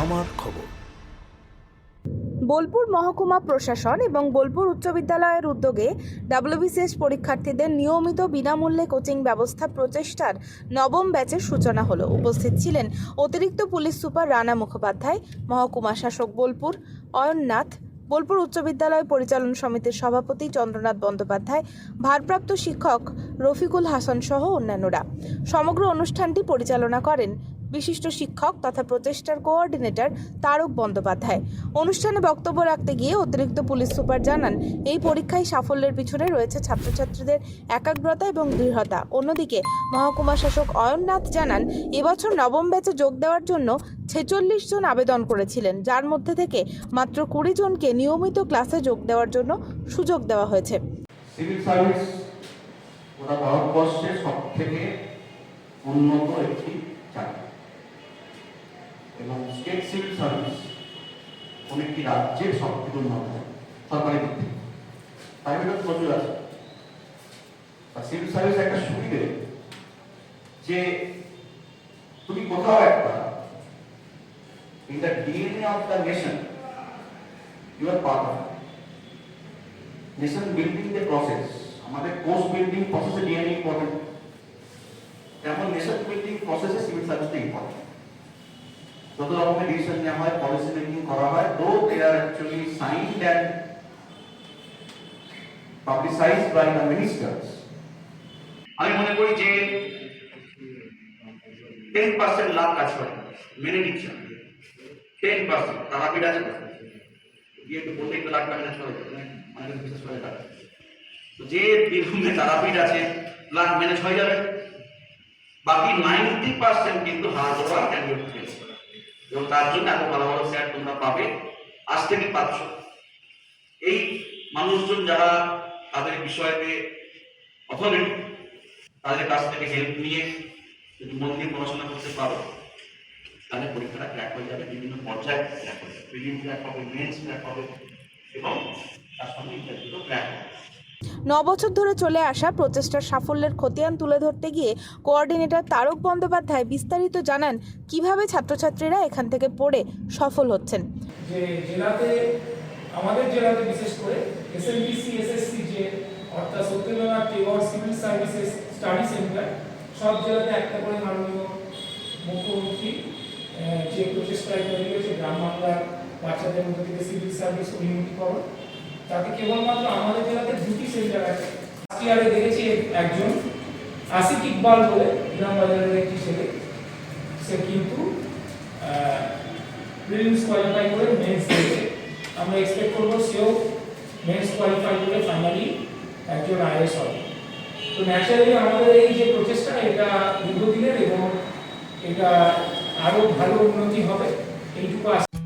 আমার খবর। বোলপুর মহকুমা প্রশাসন এবং বোলপুর উচ্চ বিদ্যালয়ের উদ্যোগে ডাব্লিউবিসিএস পরীক্ষার্থীদের নিয়মিত বিনামূল্যে কোচিং ব্যবস্থা প্রচেষ্টার নবম ব্যাচের সূচনা হলো। উপস্থিত ছিলেন অতিরিক্ত পুলিশ সুপার রানা মুখোপাধ্যায়, মহকুমা শাসক বোলপুর, অয়ননাথ, বোলপুর উচ্চ বিদ্যালয় পরিচালন সমিতির সভাপতি চন্দ্রনাথ বন্দ্যোপাধ্যায়, ভারপ্রাপ্ত শিক্ষক রফিকুল হাসান সহ অন্যান্যরা। সমগ্র অনুষ্ঠানটি পরিচালনা করেন বিশিষ্ট শিক্ষক তথা প্রচেষ্টার কোঅর্ডিনেটর তারক বন্দ্যোপাধ্যায়। অনুষ্ঠানে বক্তব্য রাখতে গিয়ে অতিরিক্ত পুলিশ সুপার জানান, এই পরীক্ষায় সাফল্যের পিছনে রয়েছে ছাত্রছাত্রীদের একাগ্রতা এবং দৃঢ়তা। অন্যদিকে, মহকুমা শাসক অয়ননাথ জানান, এবছর নবম ব্যাচে যোগ দেওয়ার জন্য ছেচল্লিশ জন আবেদন করেছিলেন, যার মধ্যে থেকে মাত্র কুড়ি জনকে নিয়মিত ক্লাসে যোগ দেওয়ার জন্য সুযোগ দেওয়া হয়েছে। ভারতবর্ষের সব থেকে উন্নত একটি চাকরি। এবং স্টেট সিভিল সার্ভিস কোন একটি রাজ্যের সব থেকে উন্নত সরকারি দিক থেকে প্রাইভেটও প্রচুর আছে। আর সিভিল সার্ভিস একটা সুবিধে যে তুমি কোথাও একটা in the DNA of the nation you are part of nation building যে প্রসেস আমাদের কোর্স বিল্ডিং প্রসেসে ডিএনএ ইম্পর্টেন্ট তেমন নেশন বিল্ডিং প্রসেসে সিভিল সার্ভিসটা ইম্পর্টেন্ট যত রকমের ডিসিশন নেওয়া হয়, পলিসি মেকিং করা হয় though they actually signed and publicised by the ministers আমি মনে করি যে টেন পার্সেন্ট লাভ কাজ করে মেনে নিচ্ছে টেন পার্সেন্ট তারাপীঠ আছে তো? গিয়ে একটু বললে একটু লাখ টাকা চলে যাবে বিশেষ করে টাকা তো যে বীরভূমে তারাপীঠ আছে লাখ ম্যানেজ হয়ে যাবে। বাকি নাইনটি পার্সেন্ট কিন্তু ফেস এবং তার জন্য এত ভালো ভালো স্যার তোমরা পাবে। আজ থেকে পাচ্ছ এই মানুষজন যারা তাদের বিষয়তে অথরিটি তাদের কাছ থেকে হেল্প নিয়ে যদি মন দিয়ে পড়াশোনা করতে পারো, তাহলে পরীক্ষাটা ক্র্যাক হয়ে যাবে, বিভিন্ন পর্যায়ে ক্র্যাক যাবে। প্রিলিম ক্র্যাক হবে মেন্স ক্র্যাক হবে, এবং তার সঙ্গে ইন্টারভিউ ক্র্যাক হবে। ন বছর ধরে চলে আসা প্রচেষ্টার সাফল্যের খতিয়ান তুলে ধরতে গিয়ে কোঅর্ডিনেটর তারক বন্দ্যোপাধ্যায় বিস্তারিত জানান কীভাবে ছাত্রছাত্রীরা এখান থেকে পড়ে সফল হচ্ছেন। যে জেলাতে, আমাদের জেলাতে বিশেষ করে এসএসসি যে অর্থাৎ Satyendranath Tagore civil services study centre, সব জেলাতে একটা করে মাননীয় মুখ্যমন্ত্রী যে প্রচেষ্টায় তৈরি হয়েছে গ্রাম বাংলার বাচ্চাদের মধ্যে থেকে সিভিল সার্ভিস উন্নতিকরণ তাতে কেবলমাত্র আমাদের জেলাতে দুটি সেন্টার আছে। লাস্ট ইয়ারে দেখেছি একজন আসিক ইকবাল বলে ইলামবাজারের একটি ছেলে। সে কিন্তু প্রিলিমস কোয়ালিফাই করে মেন্স দিয়েছে। আমরা এক্সপেক্ট করব সেও মেন্স কোয়ালিফাই করে ফাইনালি একজন আইএস হবে। তো ন্যাচারালি আমাদের এই যে প্রচেষ্টা, এটা দীর্ঘদিনের এবং এটা আরও ভালো উন্নতি হবে, এইটুকু